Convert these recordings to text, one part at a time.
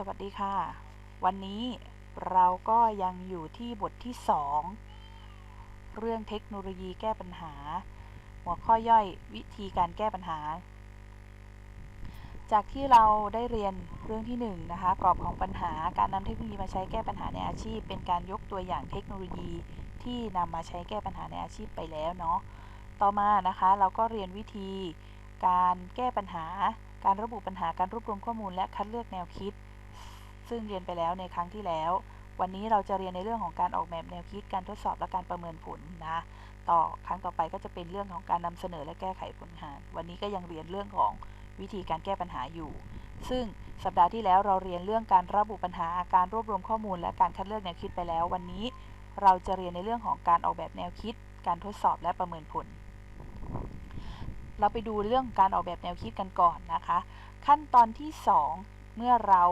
สวัสดีค่ะ วันนี้เราก็ยังอยู่ที่บทที่ 2 เรื่องเทคโนโลยีแก้ปัญหา หัวข้อย่อยวิธีการแก้ปัญหา จากที่เราได้เรียนเรื่องที่1นนะคะ กรอบของปัญหาการนำเทคโนโลยีมาใช้แก้ปัญหาในอาชีพ เป็นการยกตัวอย่างเทคโนโลยีที่นำมาใช้แก้ปัญหาในอาชีพไปแล้วเนาะต่อมานะคะเราก็เรียนวิธี การแก้ปัญหาการระบุปัญหาการรวบรวมข้อมูลและคัดเลือกแนวคิด ซึ่งเรียนไปแล้วในครั้งที่แล้ว วันนี้เราจะเรียนในเรื่องของการออกแบบแนวคิดการทดสอบและการประเมินผลนะ ต่อครั้งต่อไปก็จะเป็นเรื่องของการนำเสนอและแก้ไขปัญหาวันนี้ก็ยังเรียนเรื่องของวิธีการแก้ปัญหาอยู่ ซึ่งสัปดาห์ที่แล้วเราเรียนเรื่องการระบุปัญหาการรวบรวมข้อมูล และการคัดเลือกแนวคิดไปแล้ว วันนี้เราจะเรียนในเรื่องของการออกแบบแนวคิด การทดสอบและประเมินผล เราไปดูเรื่องการออกแบบแนวคิดกันก่อนนะคะ ขั้นตอนที่ 2 เมื่อเรา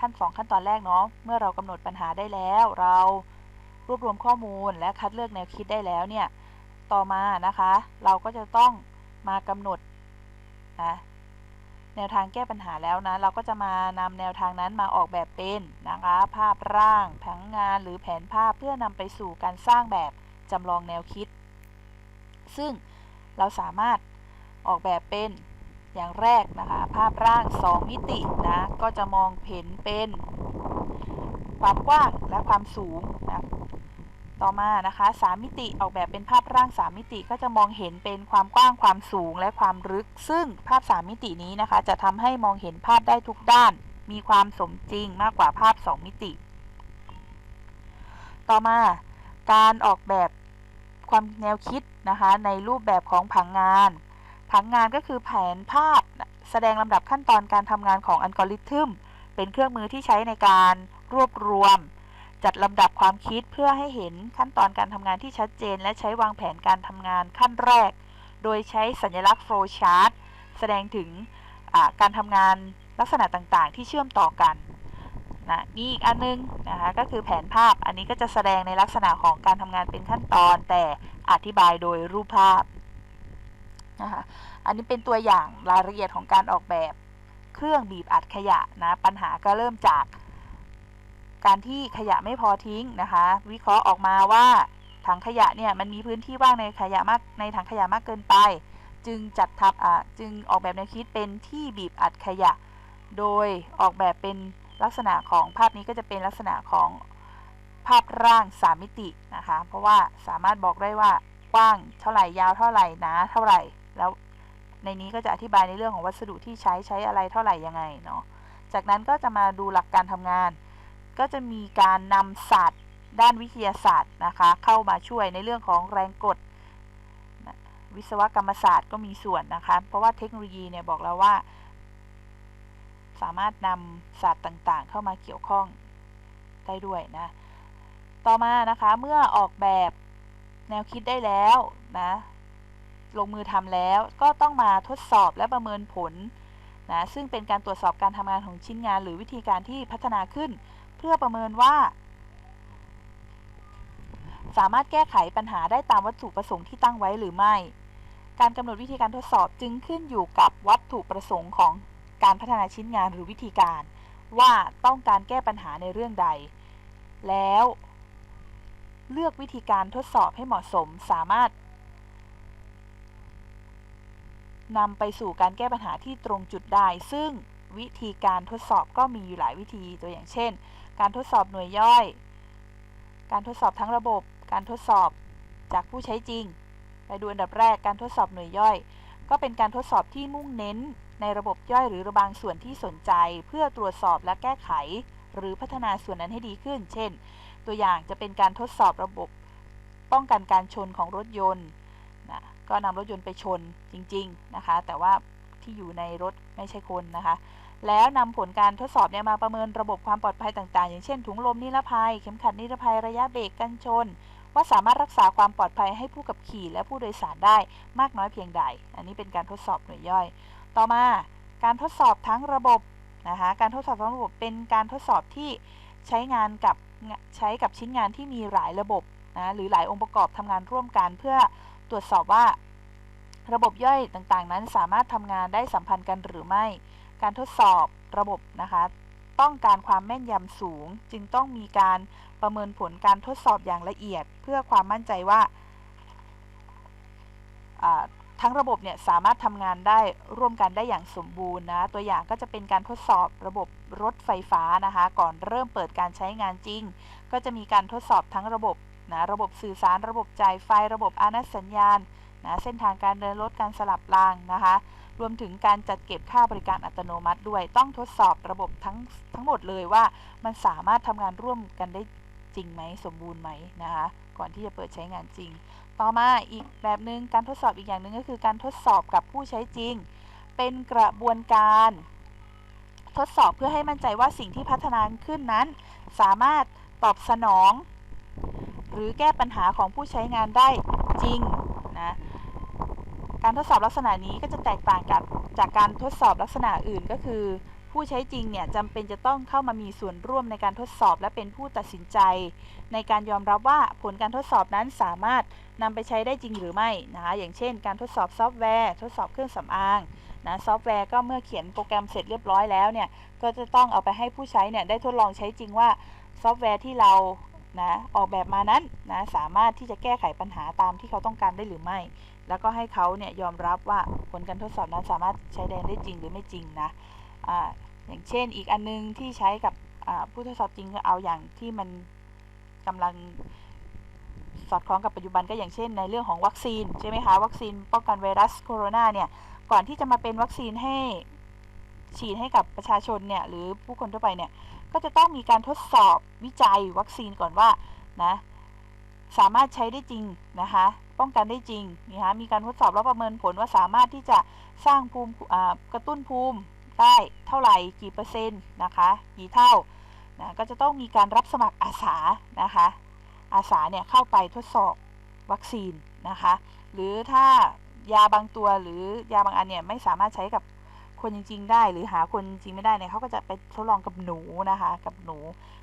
ขั้นสองขั้นตอนแรกเนาะเมื่อเรากำหนดปัญหาได้แล้ว เรารวบรวมข้อมูลและคัดเลือกแนวคิดได้แล้วเนี่ยต่อมานะคะ เราก็จะต้องมากำหนดนะแนวทางแก้ปัญหาแล้วนะ เราก็จะมานำแนวทางนั้นมาออกแบบเป็นนะคะ ภาพร่าง แผนงานหรือแผนภาพเพื่อนำไปสู่การสร้างแบบจำลองแนวคิด ซึ่งเราสามารถออกแบบเป็น อย่างแรกนะคะ ภาพร่าง 2 มิตินะ ก็จะมองเห็นเป็นความกว้างและความสูงนะต่อมานะคะ3มิติออกแบบเป็นภาพร่าง 3 มิติก็จะมองเห็นเป็นความกว้างความสูงและความลึก ซึ่งภาพ 3 มิตินี้นะคะ จะทำให้มองเห็นภาพได้ทุกด้าน มีความสมจริงมากกว่าภาพ 2 มิติ ต่อมาการออกแบบความแนวคิดนะคะ ในรูปแบบของผังงาน ผังงานก็คือแผนภาพแสดงลำดับขั้นตอนการทำงานของอัลกอริทึม เป็นเครื่องมือที่ใช้ในการรวบรวม จัดลำดับความคิดเพื่อให้เห็นขั้นตอนการทำงานที่ชัดเจน และใช้วางแผนการทำงานขั้นแรก โดยใช้สัญลักษณ์โฟล์ชาร์ตแสดงถึงการทำงานลักษณะต่างๆ ที่เชื่อมต่อกันนะมีอีกอันนึงนะคะก็คือแผนภาพอันนี้ก็จะแสดงในลักษณะของการทำงานเป็นขั้นตอน แต่อธิบายโดยรูปภาพ นะคะอันนี้เป็นตัวอย่างรายละเอียดของการออกแบบเครื่องบีบอัดขยะนะปัญหาก็เริ่มจาก การที่ขยะไม่พอทิ้งนะคะ วิเคราะห์ออกมาว่าถังขยะเนี่ยมันมีพื้นที่ว่างในขยะมากในถังขยะมากเกินไป จึงจัดทำอ่าจึงออกแบบแนวคิดเป็นที่บีบอัดขยะ โดยออกแบบเป็นลักษณะของภาพนี้ก็จะเป็นลักษณะของภาพร่าง3มิตินะคะ เพราะว่าสามารถบอกได้ว่ากว้างเท่าไหร่ยาวเท่าไหร่หนาเท่าไหร่ แล้วในนี้ก็จะอธิบายในเรื่องของวัสดุที่ใช้ใช้อะไรเท่าไหร่ยังไงเนาะ จากนั้นก็จะมาดูหลักการทำงาน ก็จะมีการนำศาสตร์ด้านวิทยาศาสตร์นะคะ เข้ามาช่วยในเรื่องของแรงกด วิศวกรรมศาสตร์ก็มีส่วนนะคะ เพราะว่าเทคโนโลยีเนี่ยบอกแล้วว่า สามารถนำศาสตร์ต่างๆ เข้ามาเกี่ยวข้องได้ด้วยนะ ต่อมานะคะเมื่อออกแบบแนวคิดได้แล้วนะ ลงมือทำแล้ว ก็ต้องมาทดสอบและประเมินผลนะซึ่งเป็นการตรวจสอบการทำงานของชิ้นงาน หรือวิธีการที่พัฒนาขึ้น เพื่อประเมินว่า สามารถแก้ไขปัญหาได้ตามวัตถุประสงค์ที่ตั้งไว้หรือไม่ การกำหนดวิธีการทดสอบจึงขึ้นอยู่กับวัตถุประสงค์ของการพัฒนาชิ้นงานหรือวิธีการ ว่าต้องการแก้ปัญหาในเรื่องใด แล้ว เลือกวิธีการทดสอบให้เหมาะสมสามารถ นำไปสู่การแก้ปัญหาที่ตรงจุดได้ ซึ่งวิธีการทดสอบก็มีอยู่หลายวิธีตัวอย่างเช่น การทดสอบหน่วยย่อย การทดสอบทั้งระบบ การทดสอบจากผู้ใช้จริง ไปดูอันดับแรกการทดสอบหน่วยย่อย ก็เป็นการทดสอบที่มุ่งเน้น ในระบบย่อยหรือระบางส่วนที่สนใจ เพื่อตรวจสอบและแก้ไข หรือพัฒนาส่วนนั้นให้ดีขึ้น เช่น ตัวอย่างจะเป็นการทดสอบระบบ ป้องกันการชนของรถยนต์ ก็นำรถยนต์ไปชนจริง ๆ นะคะ แต่ว่าที่อยู่ในรถไม่ใช่คนนะคะ แล้วนำผลการทดสอบเนี่ยมาประเมินระบบความปลอดภัยต่างๆ อย่างเช่น ถุงลมนิรภัย เข็มขัดนิรภัยระยะเบรกกันชน ว่าสามารถรักษาความปลอดภัยให้ผู้ขับขี่และผู้โดยสารได้มากน้อยเพียงใด อันนี้เป็นการทดสอบหน่วยย่อย ต่อมาการทดสอบทั้งระบบนะคะการทดสอบทั้งระบบเป็นการทดสอบที่ใช้งานกับใช้กับชิ้นงานที่มีหลายระบบนะหรือหลายองค์ประกอบทำงานร่วมกันเพื่อ ตรวจสอบว่า ระบบย่อยต่างๆ นั้นสามารถทำงานได้สัมพันธ์กันหรือไม่ การทดสอบระบบนะคะ ต้องการความแม่นยำสูง จึงต้องมีการประเมินผลการทดสอบอย่างละเอียด เพื่อความมั่นใจว่าทั้งระบบเนี่ยสามารถทำงานได้ร่วมกันได้อย่างสมบูรณ์นะตัวอย่างก็จะเป็นการทดสอบระบบรถไฟฟ้านะคะ ก่อนเริ่มเปิดการใช้งานจริง ก็จะมีการทดสอบทั้งระบบ นะระบบสื่อสารระบบจ่ายไฟระบบอานัสัญญาณนะเส้นทางการเดินรถการสลับรางนะคะ รวมถึงการจัดเก็บค่าบริการอัตโนมัติด้วย ต้องทดสอบระบบทั้งทั้งหมดเลยว่ามันสามารถทำงานร่วมกันได้จริงไหมสมบูรณ์ไหมนะคะ ก่อนที่จะเปิดใช้งานจริง ต่อมาอีกแบบหนึ่งการทดสอบอีกอย่างหนึ่งก็คือการทดสอบกับผู้ใช้จริง เป็นกระบวนการ ทดสอบเพื่อให้มั่นใจว่าสิ่งที่พัฒนาขึ้นนั้น สามารถตอบสนอง หรือแก้ปัญหาของผู้ใช้งานได้จริงนะการทดสอบลักษณะนี้ก็จะแตกต่างกับจากการทดสอบลักษณะอื่นก็คือ ผู้ใช้จริงเนี่ยจำเป็นจะต้องเข้ามามีส่วนร่วมในการทดสอบและเป็นผู้ตัดสินใจ ในการยอมรับว่าผลการทดสอบนั้นสามารถนำไปใช้ได้จริงหรือไม่นะคะอย่างเช่น การทดสอบซอฟต์แวร์ทดสอบเครื่องสำอางนะซอฟต์แวร์ก็เมื่อเขียนโปรแกรมเสร็จเรียบร้อยแล้วเนี่ยก็จะต้องเอาไปให้ผู้ใช้เนี่ยได้ทดลองใช้จริงว่าซอฟต์แวร์ที่เรา นะออกแบบมานั้นนะสามารถที่จะแก้ไขปัญหาตามที่เขาต้องการได้หรือไม่ แล้วก็ให้เขาเนี่ยยอมรับว่าผลการทดสอบนั้นสามารถใช้ได้จริงหรือไม่จริงนะอ่าอย่างเช่นอีกอันนึงที่ใช้กับผู้ทดสอบจริงก็เอาอย่างที่มันกำลังสอดคล้องกับปัจจุบันก็อย่างเช่นในเรื่องของวัคซีนใช่ไหมคะวัคซีนป้องกันไวรัสโคโรนาเนี่ยก่อนที่จะมาเป็นวัคซีนให้ฉีดให้กับประชาชนเนี่ยหรือผู้คนทั่วไปเนี่ย ก็จะต้องมีการทดสอบวิจัยวัคซีนก่อนว่านะสามารถใช้ได้จริงนะคะป้องกันได้จริงนะคะมีการทดสอบแล้วประเมินผลว่าสามารถที่จะสร้างภูมิกระตุ้นภูมิได้เท่าไหร่กี่เปอร์เซ็นต์นะคะกี่เท่านะก็จะต้องมีการรับสมัครอาสานะคะอาสาเนี่ยเข้าไปทดสอบวัคซีนนะคะหรือถ้ายาบางตัวหรือยาบางอันเนี่ยไม่สามารถใช้กับ คนจริง ๆ ได้หรือหาคนจริงไม่ได้เนี่ยเขาก็จะไปทดลองกับหนูนะคะ กับหนู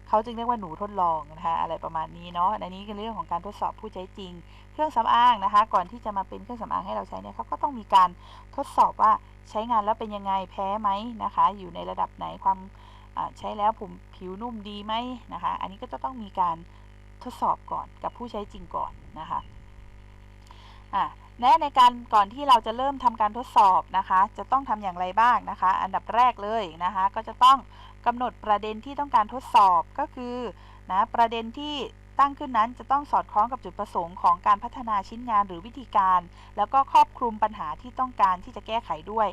เขาจึงเรียกว่าหนูทดลองนะคะอะไรประมาณนี้เนาะในนี้ก็เรื่องของการทดสอบผู้ใช้จริง เครื่องสำอางนะคะ ก่อนที่จะมาเป็นเครื่องสำอางให้เราใช้เนี่ยเขาก็ต้องมีการทดสอบว่าใช้งานแล้วเป็นยังไงแพ้ไหมนะคะ อยู่ในระดับไหนความใช้แล้วผมผิวนุ่มดีไหมนะคะ อันนี้ก็จะต้องมีการทดสอบก่อนกับผู้ใช้จริงก่อนนะคะอะ และในการก่อนที่เราจะเริ่มทำการทดสอบนะคะ จะต้องทำอย่างไรบ้างนะคะ อันดับแรกเลยนะคะ ก็จะต้องกำหนดประเด็นที่ต้องการทดสอบก็คือนะประเด็นที่ตั้งขึ้นนั้นจะต้องสอดคล้องกับจุดประสงค์ของการพัฒนาชิ้นงานหรือวิธีการ แล้วก็ครอบคลุมปัญหาที่ต้องการที่จะแก้ไขด้วย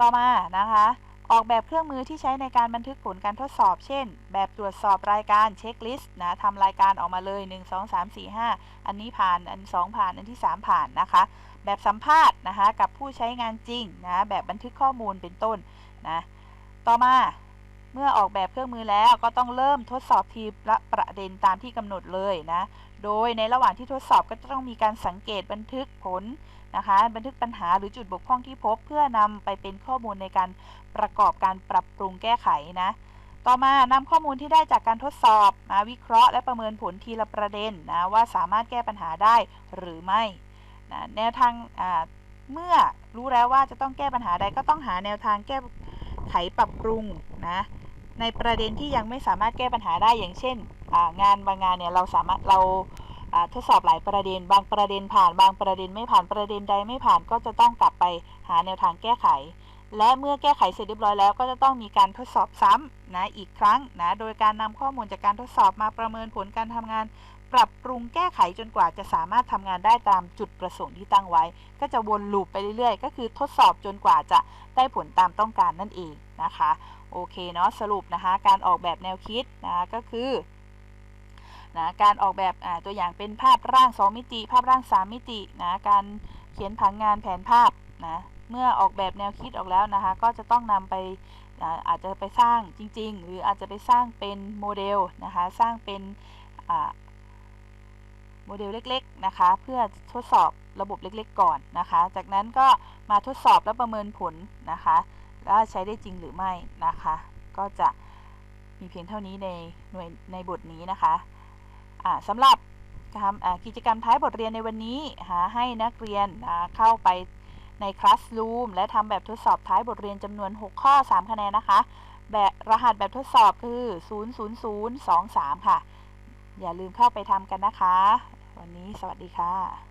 ต่อมานะคะ ออกแบบเครื่องมือที่ใช้ในการบันทึกผลการทดสอบ เช่น แบบตรวจสอบรายการเช็คลิสต์นะทำรายการออกมาเลย 1 2 3 4 5 อันนี้ผ่าน อัน 2 ผ่าน อันที่ 3 ผ่านนะคะ แบบสัมภาษณ์นะคะ กับผู้ใช้งานจริงนะ แบบบันทึกข้อมูลเป็นต้นนะ ต่อมา เมื่อออกแบบเครื่องมือแล้วก็ต้องเริ่มทดสอบทีละประเด็นตามที่กำหนดเลยนะ โดยในระหว่างที่ทดสอบก็จะต้องมีการสังเกตบันทึกผลนะคะ บันทึกปัญหาหรือจุดบกพร่องที่พบ เพื่อนำไปเป็นข้อมูลในการประกอบการปรับปรุงแก้ไขนะ ต่อมานำข้อมูลที่ได้จากการทดสอบมาวิเคราะห์และประเมินผลทีละประเด็นนะว่าสามารถแก้ปัญหาได้หรือไม่นะแนวทางเมื่อรู้แล้วว่าจะต้องแก้ปัญหาใดก็ต้องหาแนวทางแก้ไขปรับปรุงนะ ในประเด็นที่ยังไม่สามารถแก้ปัญหาได้อย่างเช่น งานบางงานเนี่ยเราสามารถเราทดสอบหลายประเด็น บางประเด็นผ่าน บางประเด็นไม่ผ่านประเด็นใดไม่ผ่านก็จะต้องกลับไปหาแนวทางแก้ไข และเมื่อแก้ไขเสร็จเรียบร้อยแล้วก็จะต้องมีการทดสอบซ้ำนะอีกครั้งนะโดยการนำข้อมูลจากการทดสอบมาประเมินผลการทำงาน ปรับปรุงแก้ไขจนกว่าจะสามารถทำงานได้ตามจุดประสงค์ที่ตั้งไว้ ก็จะวนลูปไปเรื่อยๆ ก็คือทดสอบจนกว่าจะได้ผลตามต้องการนั่นเองนะคะ โอเคเนาะสรุปนะคะการออกแบบแนวคิดนะก็คือนะการออกแบบตัวอย่างเป็นภาพร่าง 2 มิติ ภาพร่าง 3 มิตินะการเขียนผังงานแผนภาพนะเมื่อออกแบบแนวคิดออกแล้วนะคะ ก็จะต้องนำไปอาจจะไปสร้างจริง ๆ หรืออาจจะไปสร้างเป็นโมเดลนะคะสร้างเป็นโมเดลเล็กๆนะคะ เพื่อทดสอบระบบเล็กๆ ก่อนนะคะ จากนั้นก็มาทดสอบและประเมินผลนะคะ ว่าใช้ได้จริงหรือไม่นะคะ ก็จะมีเพียงเท่านี้ในหน่วยในบทนี้นะคะสำหรับกิจกรรมท้ายบทเรียนในวันนี้หาให้นักเรียนเข้าไปในคลาส s ูมและทำแบบทดสอบท้ายบทเรียนจำนวน 6 ข้อ 3 คะแนนนะคะ แบบรหัสแบบทดสอบคือ 00023 ค่ะ อย่าลืมเข้าไปทำกันนะคะ วันนี้สวัสดีค่ะ